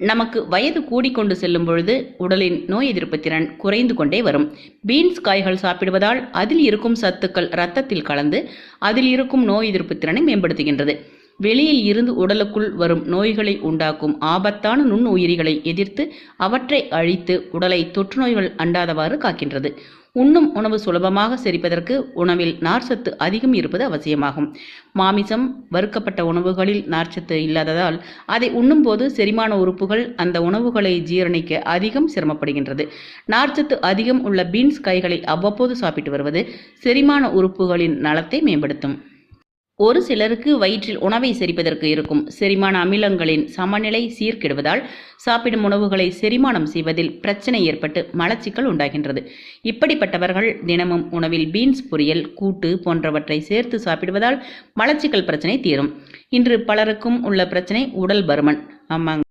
நமக்கு வயது கூடிக்கொண்டு செல்லும் பொழுது உடலின் நோய் எதிர்ப்பு திறன் குறைந்து கொண்டே வரும். பீன்ஸ் காய்கள் சாப்பிடுவதால் அதில் இருக்கும் சத்துக்கள் இரத்தத்தில் கலந்து அதில் இருக்கும் நோய் எதிர்ப்பு திறனை மேம்படுத்துகின்றது. வெளியில் இருந்து உடலுக்குள் வரும் நோய்களை உண்டாக்கும் ஆபத்தான நுண்ணுயிரிகளை எதிர்த்து அவற்றை அழித்து உடலை தொற்று நோய்கள் அண்டாதவாறு காக்கின்றது. உண்ணும் உணவு சுலபமாக செரிப்பதற்கு உணவில் நார்ச்சத்து அதிகம் இருப்பது அவசியமாகும். மாமிசம் வறுக்கப்பட்ட உணவுகளில் நார்ச்சத்து இல்லாததால் அதை உண்ணும்போது செரிமான உறுப்புகள் அந்த உணவுகளை ஜீரணிக்க அதிகம் சிரமப்படுகின்றது. நார்ச்சத்து அதிகம் உள்ள பீன்ஸ் காய்களை அவ்வப்போது சாப்பிட்டு வருவது செரிமான உறுப்புகளின் நலத்தை மேம்படுத்தும். ஒரு சிலருக்கு வயிற்றில் உணவை செரிப்பதற்கு இருக்கும். செரிமான அமிலங்களின் சமநிலை சீர்கெடுவதால் சாப்பிடும் உணவுகளை செரிமானம் செய்வதில் பிரச்சனை ஏற்பட்டு மலச்சிக்கல் உண்டாகின்றது. இப்படிப்பட்டவர்கள் தினமும் உணவில் பீன்ஸ் பொரியல் கூட்டு போன்றவற்றை சேர்த்து சாப்பிடுவதால் மலச்சிக்கல் பிரச்சனை தீரும். இன்று பலருக்கும் உள்ள பிரச்சனை உடல் பருமன். ஆமாங்க.